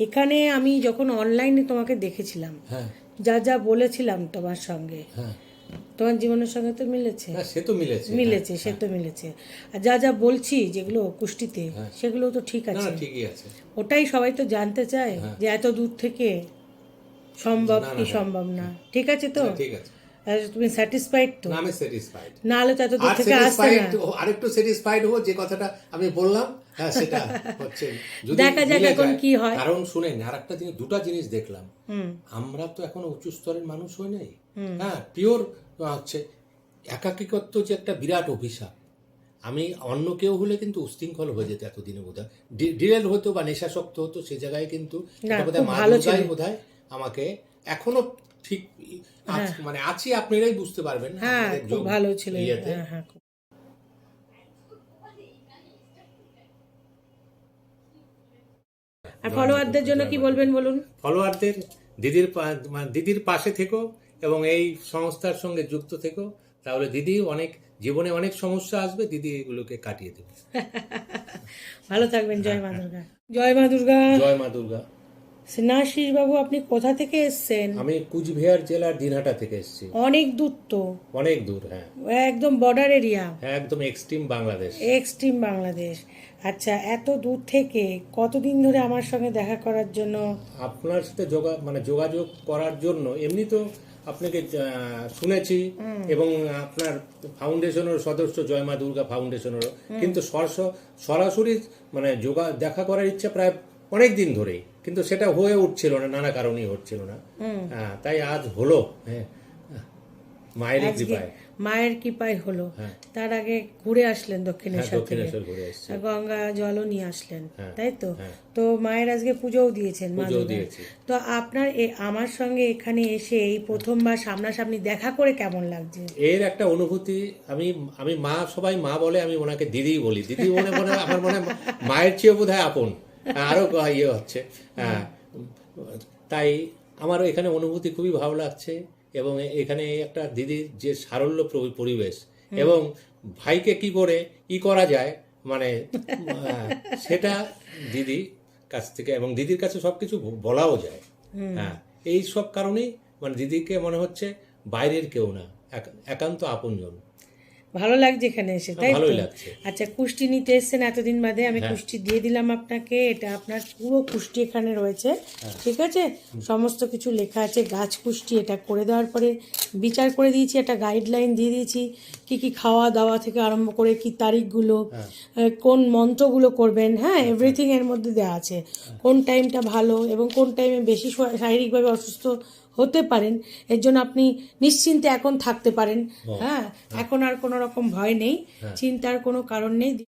এখানে আমি যখন অনলাইনে তোমাকে দেখেছিলাম হ্যাঁ। যা যা বলেছিলাম তোমার সঙ্গে হ্যাঁ। তোমার জীবনের সঙ্গে তো মিলেছে। না সে তো মিলেছে মিলেছে সে তো মিলেছে। আর যা যা বলছি যেগুলো কুষ্টিতে সেগুলো তো ঠিক আছে। ঠিকই আছে। ওটাই সবাই তো জানতে চায় যে এত দূর থেকে সম্ভব কি সম্ভব না। ঠিক আছে তো? ঠিক আছে। তুমি স্যাটিসফাইড তো? না আমি স্যাটিসফাইড না হলে তো এত দূর থেকে আসতে না। আরেকটু স্যাটিসফাইড হব যে কথাটা আমি বললাম হ্যাঁ সেটা হচ্ছে। দেখা যাক এখন কি হয়। কারণ শুনেন আর একটা জিনিস দুটা জিনিস দেখলাম। আমরা তো এখনও স্তরের মানুষ হই নাই। হ্যাঁ পিওর হচ্ছে একাকিকত্ব যে একটা বিরাট অভিশাপ। আমি অন্য কেউ হলে কিন্তু উশৃঙ্খল হয়ে যেত এতদিনে বোধ হয় ডিরেল হতো বা নেশাসক্ত হতো সে জায়গায় কিন্তু ছিল। বোধহয় আমাকে এখনও ঠিক মানে আছি আপনারাই বুঝতে পারবেন। হ্যাঁ ভালো ছিল ইয়েতে। হ্যাঁ হ্যাঁ খুব- আর ফলোয়ারদের জন্য কি বলবেন বলুন? ফলোয়ারদের দিদির পা- মানে দিদির পাশে থেকো এবং এই সংস্থার সঙ্গে যুক্ত থেকো তাহলে দিদি অনেক জীবনে অনেক সমস্যা আসবে দিদি এগুলোকে কাটিয়ে দেবে। ভালো থাকবেন জয় মা দুর্গা। জয় মা দুর্গা। জয় মা দুর্গা। স্নেহাশিস বাবু আপনি কোথা থেকে এসছেন? আমি কুচবিহার জেলার দিনহাটা থেকে এসেছি। অনেক দূর তো। অনেক দূর হ্যাঁ। একদম বর্ডার এরিয়া হ্যাঁ একদম এক্সট্রিম বাংলাদেশ। এক্সট্রিম বাংলাদেশ। আচ্ছা এত দূর থেকে কতদিন ধরে আমার সঙ্গে দেখা করার জন্য? আপনার সাথে যোগা মানে যোগাযোগ করার জন্য এমনি তো আপনাকে শুনেছি এবং আপনার ফাউন্ডেশনের সদস্য জয় মা দুর্গা ফাউন্ডেশনেরও। কিন্তু সরাস- সরাসরি মানে যোগা দেখা করার ইচ্ছা প্রায় অনেক দিন ধরেই। কিন্তু সেটা হয়ে উঠছিল না নানা কারণেই হচ্ছিল না। হ্যাঁ, তাই আজ হলো হ্যাঁ মায়ের কৃপায়। মায়ের কৃপায় হলো। হ্যাঁ। তার আগে ঘুরে আসলেন হ্যাঁ দক্ষিণেশ্বর থেকে আর গঙ্গা জলও নিয়ে আসলেন হ্যাঁ, তাই তো? হ্যাঁ। তো মায়ের আজকে পুজোও দিয়েছেন মা তো আপনার আমার সঙ্গে এখানে এসে এই প্রথমবার সামনাসামনি দেখা করে কেমন লাগছে? এর একটা অনুভূতি আমি আমি মা সবাই মা বলে আমি ওনাকে দিদি বলি। দিদি মনে মনে আমার মনে হয় মায়ের চেয়েও বোধ হয় আপন। আরও ইয়ে হচ্ছে। হ্যাঁ। তাই আমারও এখানে অনুভূতি খুবই ভালো লাগছে এবং এখানে একটা দিদির যে সারল্য পরিবেশ এবং ভাইকে কি করে ই করা যায় মানে সেটা দিদি কাছ থেকে এবং দিদির কাছে সবকিছু বলাও যায়। হ্যাঁ এই সব কারণেই মানে দিদিকে মনে হচ্ছে বাইরের কেউ না এক- একান্ত আপনজন। ভালো লাগছে এখানে এসে তাই তো? আচ্ছা কুষ্টি নিতে এসছেন এতদিন বাদে আমি কুষ্টি দিয়ে দিলাম আপনাকে এটা আপনার পুরো কুষ্টি এখানে রয়েছে ঠিক আছে? সমস্ত কিছু লেখা আছে গাছ কুষ্টি এটা করে দেওয়ার পরে বিচার করে দিয়েছি একটা গাইডলাইন দিয়ে দিয়েছি কি কি খাওয়া দাওয়া থেকে আরম্ভ করে কি তারিখগুলো কোন মন্ত্রগুলো করবেন হ্যাঁ এভরিথিং এর মধ্যে দেওয়া আছে কোন টাইমটা ভালো এবং কোন টাইমে বেশি শারীরিকভাবে অসুস্থ হতে পারেন। এর জন্য আপনি নিশ্চিন্তে এখন থাকতে পারেন। হ্যাঁ এখন আর কোনো রকম ভয় নেই। চিন্তার কোনো কারণ নেই।